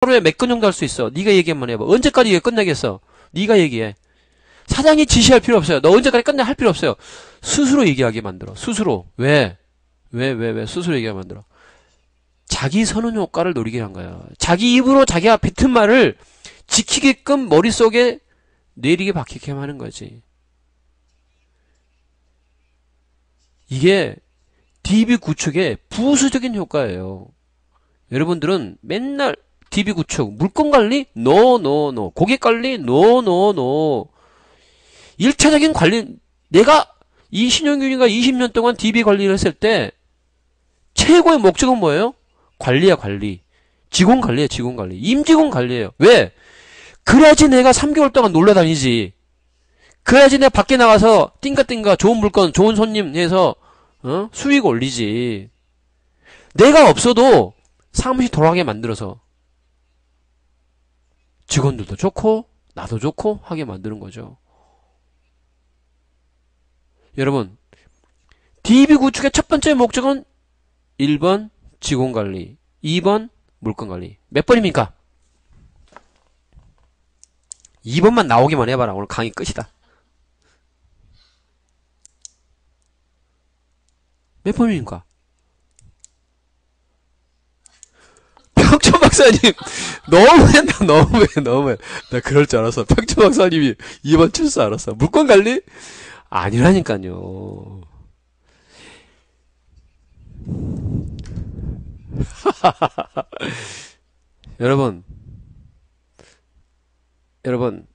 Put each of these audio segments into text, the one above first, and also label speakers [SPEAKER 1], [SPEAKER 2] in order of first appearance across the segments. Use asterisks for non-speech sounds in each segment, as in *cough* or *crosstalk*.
[SPEAKER 1] 하루에 몇 건 정도 할 수 있어? 네가 얘기 한번 해봐. 언제까지 이게 끝나겠어? 네가 얘기해. 사장이 지시할 필요 없어요. 너 언제까지 끝내 할 필요 없어요. 스스로 얘기하게 만들어. 스스로. 왜? 왜, 왜, 왜? 스스로 얘기하게 만들어. 자기 선언 효과를 노리게 한 거야. 자기 입으로 자기가 뱉은 말을 지키게끔 머릿속에 내리게 박히게 하는 거지. 이게 DB 구축의 부수적인 효과예요. 여러분들은 맨날 DB 구축, 물건 관리? 노, 노, 노. 고객 관리? 노, 노, 노. 1차적인 관리, 내가 이 신용균이가 20년 동안 DB 관리를 했을 때 최고의 목적은 뭐예요? 관리야, 관리. 직원 관리야, 직원 관리. 임직원 관리예요. 왜? 그래야지 내가 3개월 동안 놀러 다니지. 그래야지 내가 밖에 나가서 띵가띵가 좋은 물건, 좋은 손님 해서 어? 수익 올리지. 내가 없어도 사무실 돌아가게 만들어서 직원들도 좋고 나도 좋고 하게 만드는 거죠. 여러분, DB 구축의 첫 번째 목적은 1번 직원 관리, 2번 물건 관리. 몇 번입니까? 2번만 나오기만 해봐라. 오늘 강의 끝이다. 몇 번입니까? 평초 박사님 너무해 나 너무해 너무해. 나 그럴 줄 알았어 평초 박사님이 2번 칠줄 알았어. 물건 관리? 아니라니까요. *laughs* 여러분 여러분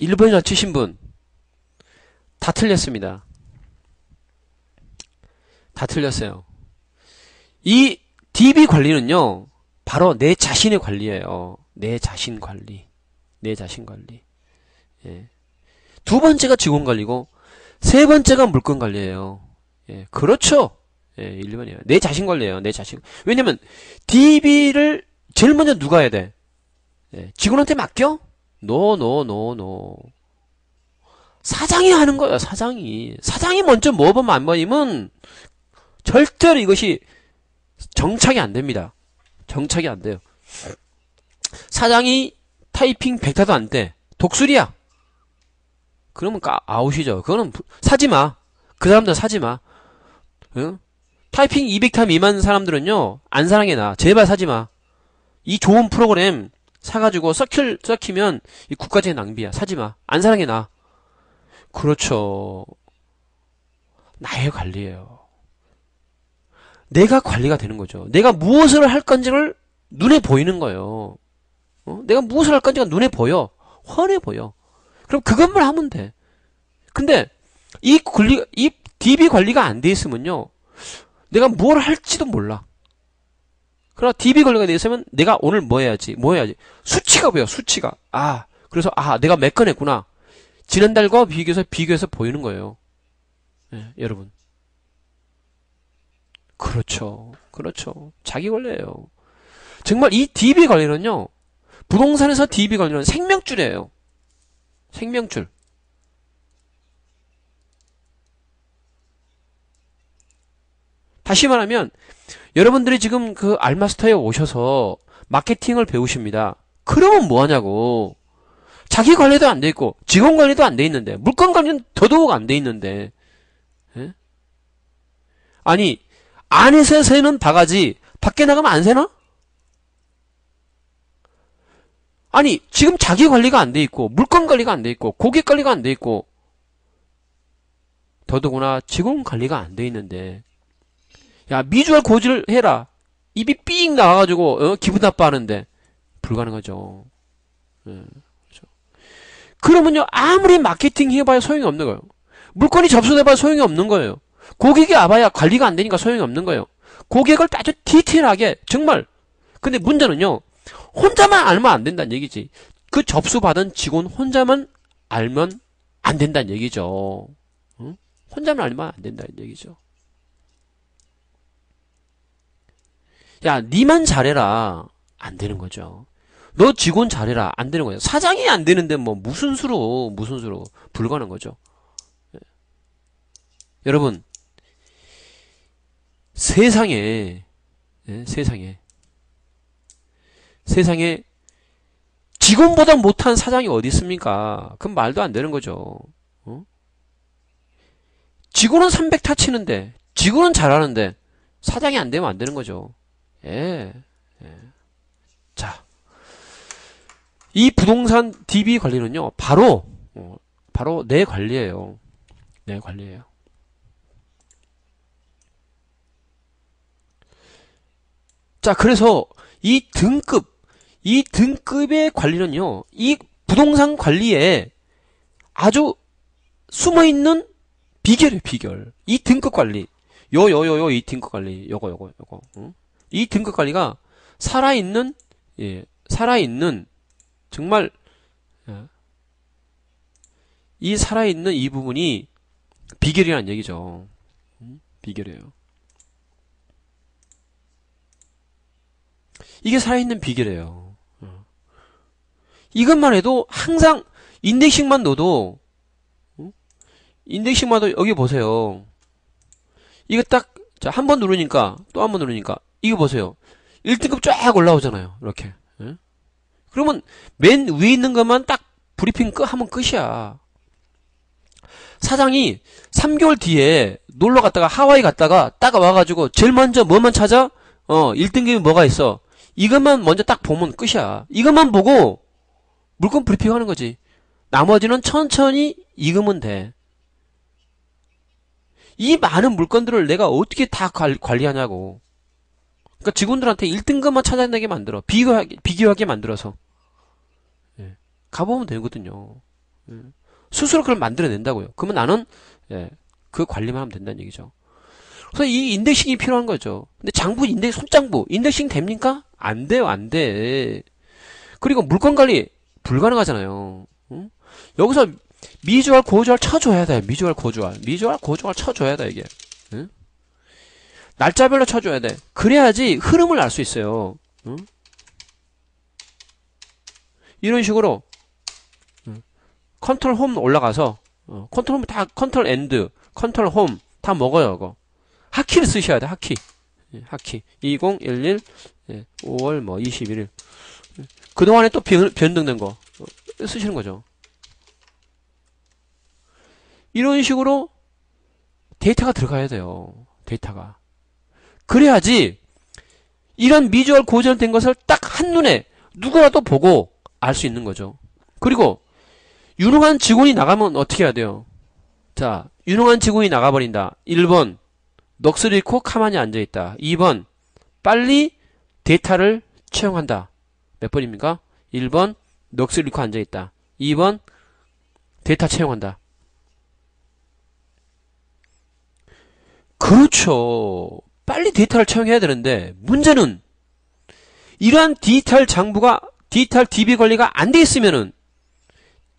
[SPEAKER 1] 1번이나 치신 분 다 틀렸습니다. 다 틀렸어요. 이 DB 관리는요 바로 내 자신의 관리예요. 내 자신 관리. 내 자신 관리. 예. 두 번째가 직원 관리고 세 번째가 물건 관리예요. 예. 그렇죠. 예, 1번이에요. 내 자신 관리예요. 내 자신. 왜냐면 DB를 제일 먼저 누가 해야 돼? 예. 직원한테 맡겨? 노, 노, 노, 노. 사장이 하는 거예요. 사장이. 사장이 먼저 뭐 보면 안 보이면 절대로 이것이 정착이 안 됩니다. 정착이 안 돼요. 사장이 타이핑 백타도 안 돼. 독수리야. 그러면 아웃이죠. 그거는 사지 마. 그 사람들 사지 마. 응? 타이핑 200타 미만 사람들은요, 안 사랑해 나. 제발 사지 마. 이 좋은 프로그램 사가지고 썩힐, 썩히면 이 국가적인 낭비야. 사지 마. 안 사랑해 나. 그렇죠. 나의 관리예요. 내가 관리가 되는 거죠. 내가 무엇을 할 건지를 눈에 보이는 거예요. 어? 내가 무엇을 할 건지가 눈에 보여. 훤해 보여. 그럼 그것만 하면 돼. 근데 이 관리, 이 DB 관리가 안 돼 있으면요. 내가 뭘 할지도 몰라. 그러나 DB 관리가 돼 있으면 내가 오늘 뭐 해야지, 뭐 해야지. 수치가 보여, 수치가. 아, 그래서, 아, 내가 몇 건 했구나. 지난달과 비교해서, 비교해서 보이는 거예요. 네, 여러분. 그렇죠. 그렇죠. 자기 관리예요. 정말 이 DB 관리는요. 부동산에서 DB 관리는 생명줄이에요. 생명줄. 다시 말하면 여러분들이 지금 그 알마스터에 오셔서 마케팅을 배우십니다. 그러면 뭐 하냐고. 자기 관리도 안 돼 있고 직원 관리도 안 돼 있는데 물건 관리는 더더욱 안 돼 있는데. 에? 아니 안에서 새는 바가지 밖에 나가면 안 새나? 아니 지금 자기 관리가 안 돼 있고 물건 관리가 안 돼 있고 고객 관리가 안 돼 있고 더더구나 직원 관리가 안 돼 있는데 야 미주얼 고지를 해라 입이 삑 나와가지고 어? 기분 나빠하는데 불가능하죠. 예, 그렇죠. 그러면요 아무리 마케팅 해봐야 소용이 없는 거예요. 물건이 접수돼봐야 소용이 없는 거예요. 고객이 와봐야 관리가 안 되니까 소용이 없는 거예요. 고객을 아주 디테일하게 정말. 근데 문제는요 혼자만 알면 안 된다는 얘기지. 그 접수받은 직원 혼자만 알면 안 된다는 얘기죠. 응? 혼자만 알면 안 된다는 얘기죠. 야 니만 잘해라. 안 되는 거죠. 너 직원 잘해라. 안 되는 거예요. 사장이 안 되는데 뭐 무슨 수로 무슨 수로 불가능한 거죠. 예. 여러분 세상에 예, 세상에 세상에 직원보다 못한 사장이 어디 있습니까? 그건 말도 안 되는 거죠. 어? 직원은 300 타 치는데, 직원은 잘하는데, 사장이 안 되면 안 되는 거죠. 예. 예. 자. 이 부동산 DB 관리는요, 바로, 어, 바로 내 관리예요. 내 관리예요. 자, 그래서 이 등급, 이 등급의 관리는요, 이 부동산 관리에 아주 숨어 있는 비결이에요, 비결. 이 등급 관리. 요, 요, 요, 요, 이 등급 관리. 요거, 요거, 요거. 응? 이 등급 관리가 살아있는, 예, 살아있는, 정말, 예, 이 살아있는 이 부분이 비결이라는 얘기죠. 음? 비결이에요. 이게 살아있는 비결이에요. 어. 이것만 해도 항상 인덱싱만 넣어도 어? 인덱싱만 도 여기 보세요. 이거 딱 한 번 누르니까 또 한 번 누르니까 이거 보세요. 1등급 쫙 올라오잖아요. 이렇게. 예? 그러면 맨 위에 있는 것만 딱 브리핑 끝 하면 끝이야. 사장이 3개월 뒤에 놀러 갔다가 하와이 갔다가 딱 와가지고 제일 먼저 뭐만 찾아? 어, 1등급이 뭐가 있어? 이것만 먼저 딱 보면 끝이야. 이것만 보고 물건 브리핑 하는 거지. 나머지는 천천히 익으면 돼. 이 많은 물건들을 내가 어떻게 다 관리하냐고. 그러니까 직원들한테 1등급만 찾아내게 만들어. 비교하게, 비교하게 만들어서. 예. 가보면 되거든요. 예. 스스로 그걸 만들어낸다고요. 그러면 나는, 예, 그 관리만 하면 된다는 얘기죠. 그래서 이 인덱싱이 필요한 거죠. 근데 장부, 인덱, 손장부, 인덱싱 됩니까? 안 돼요, 안 돼. 그리고 물건 관리 불가능하잖아요. 응? 여기서 미주알, 고주알 쳐줘야 돼. 미주알, 고주알. 미주알, 고주알 쳐줘야 돼, 이게. 응? 날짜별로 쳐줘야 돼. 그래야지 흐름을 알 수 있어요. 응? 이런 식으로 컨트롤 홈 올라가서 어, 컨트롤 홈다 컨트롤 엔드, 컨트롤 홈 다 먹어요, 이거. 하키를 쓰셔야 돼, 하키. 예, 하키. 2011 예, 5월 뭐 21일. 그동안에 또 변, 변동된 거 어, 쓰시는 거죠. 이런 식으로 데이터가 들어가야 돼요. 데이터가. 그래야지 이런 미주얼 고전된 것을 딱 한눈에 누구라도 보고 알 수 있는 거죠. 그리고 유능한 직원이 나가면 어떻게 해야 돼요? 자, 유능한 직원이 나가버린다. 1번 넋을 잃고 가만히 앉아있다. 2번 빨리 데이터를 채용한다. 몇 번입니까? 1번 넋을 잃고 앉아있다. 2번 데이터 채용한다. 그렇죠. 빨리 데이터를 채용해야 되는데 문제는 이러한 디지털 장부가 디지털 DB 관리가 안 돼 있으면은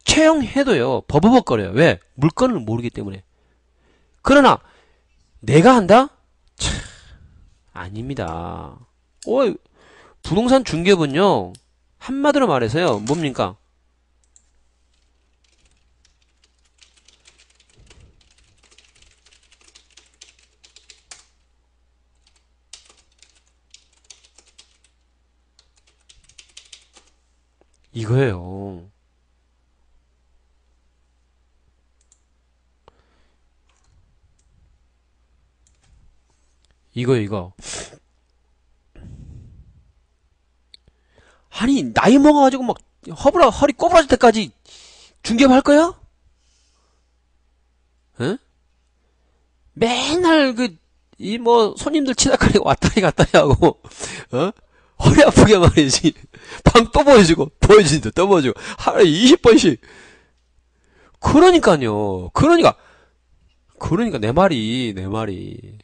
[SPEAKER 1] 채용해도요 버버벅거려요. 왜? 물건을 모르기 때문에. 그러나 내가 한다? 참, 아닙니다. 어, 부동산 중개업은요, 한마디로 말해서요, 뭡니까? 이거예요. 이거 이거 아니 나이 먹어가지고 막 허브라 허리 꼬부라질 때까지 중개할 거야? 에? 맨날 그 이 뭐 손님들 치다거리 왔다리 갔다리 하고 어? 허리 아프게 말이지 방 또 보여주고 보여주는데 또 보여주고 하루에 20번씩 그러니까요 그러니까 그러니까 내 말이 내 말이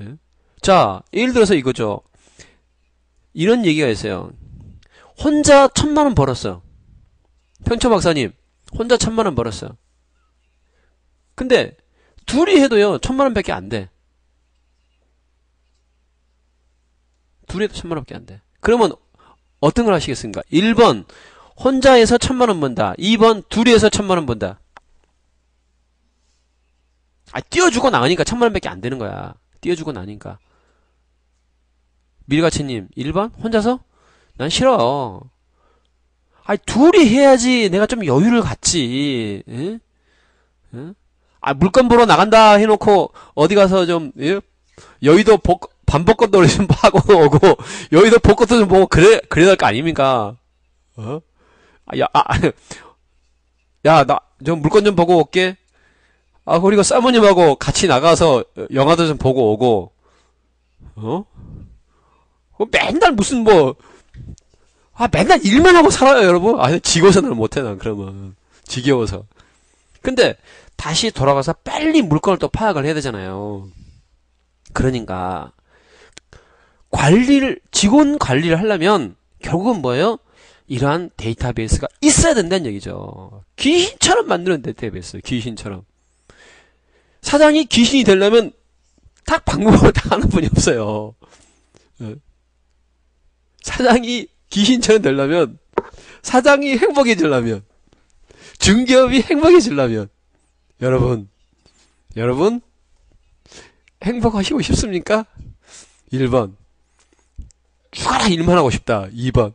[SPEAKER 1] 에? 자, 예를 들어서 이거죠. 이런 얘기가 있어요. 혼자 천만 원 벌었어. 평초 박사님, 혼자 천만 원 벌었어. 근데 둘이 해도요, 천만 원밖에 안 돼. 둘이 해도 천만 원밖에 안 돼. 그러면 어떤 걸 하시겠습니까? 1번 혼자 해서 천만 원 번다. 2번 둘이 해서 천만 원 번다. 아, 띄워주고 나가니까 천만 원밖에 안 되는 거야. 띄워주고 나니까. 밀가치님 1번 혼자서? 난 싫어 아니, 둘이 해야지 내가 좀 여유를 갖지. 예? 예? 아, 물건 보러 나간다 해놓고, 어디 가서 좀, 예? 여의도 복, 놀이 좀 하고 오고, 여의도 복권도 좀 보고, 그래, 그래야 될 거 아닙니까? 어? 아, 야, 아, *laughs* 야, 나, 좀 물건 좀 보고 올게. 아, 그리고 사모님하고 같이 나가서 영화도 좀 보고 오고, 어? 어, 맨날 무슨 뭐, 아, 맨날 일만 하고 살아요, 여러분. 아, 지겨워서는 못해, 난, 그러면. 지겨워서. 근데, 다시 돌아가서 빨리 물건을 또 파악을 해야 되잖아요. 그러니까, 관리를, 직원 관리를 하려면, 결국은 뭐예요? 이러한 데이터베이스가 있어야 된다는 얘기죠. 귀신처럼 만드는 데이터베이스, 귀신처럼. 사장이 귀신이 되려면, 딱 방법을 *laughs* 다 하는 분이 없어요. 예. 사장이 귀신처럼 되려면, 사장이 행복해지려면, 중개업이 행복해지려면, 여러분, 여러분, 행복하시고 싶습니까? 1번. 죽어라 일만 하고 싶다. 2번.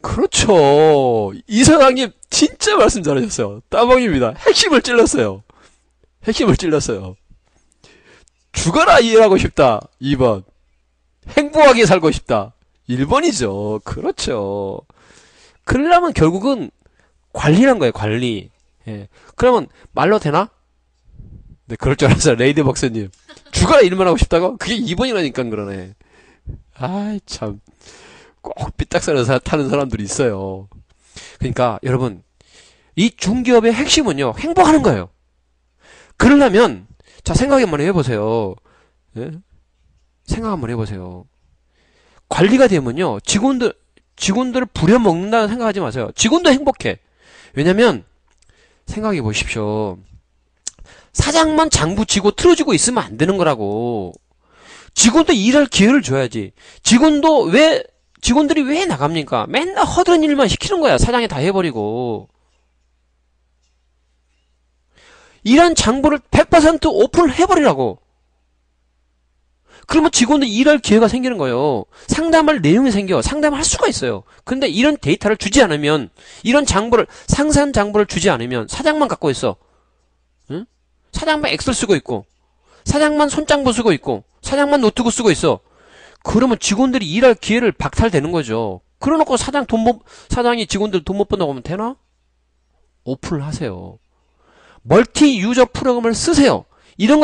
[SPEAKER 1] 그렇죠. 이 사장님 진짜 말씀 잘하셨어요. 따봉입니다. 핵심을 찔렀어요. 핵심을 찔렀어요. 죽어라 일하고 싶다. 2번. 행복하게 살고 싶다. 1번이죠. 그렇죠. 그러려면 결국은 관리란 거예요, 관리. 예. 그러면 말로 되나? 네, 그럴 줄 알았어요, 레이드 박사님. 죽어라 일만 하고 싶다고? 그게 2번이라니까 그러네. 아이, 참. 꼭 삐딱선을 타는 사람들이 있어요. 그러니까, 여러분, 이 중기업의 핵심은요, 행복하는 거예요. 그러려면, 자, 생각 한번 해보세요. 예? 생각 한번 해보세요. 관리가 되면요, 직원들, 직원들을 부려먹는다는 생각하지 마세요. 직원도 행복해. 왜냐면, 생각해 보십시오. 사장만 장부치고 틀어지고 있으면 안 되는 거라고. 직원도 일할 기회를 줘야지. 직원도 왜, 직원들이 왜 나갑니까? 맨날 허드렛 일만 시키는 거야. 사장이 다 해버리고. 일한 장부를 100% 오픈을 해버리라고. 그러면 직원들 일할 기회가 생기는 거예요. 상담할 내용이 생겨. 상담할 수가 있어요. 근데 이런 데이터를 주지 않으면, 이런 장부를, 상세한 장부를 주지 않으면 사장만 갖고 있어. 응? 사장만 엑셀 쓰고 있고, 사장만 손장부 쓰고 있고, 사장만 노트북 쓰고 있어. 그러면 직원들이 일할 기회를 박탈되는 거죠. 그러놓고 사장 돈 못, 사장이 직원들 돈 못 번다고 하면 되나? 오픈을 하세요. 멀티 유저 프로그램을 쓰세요. 이런 것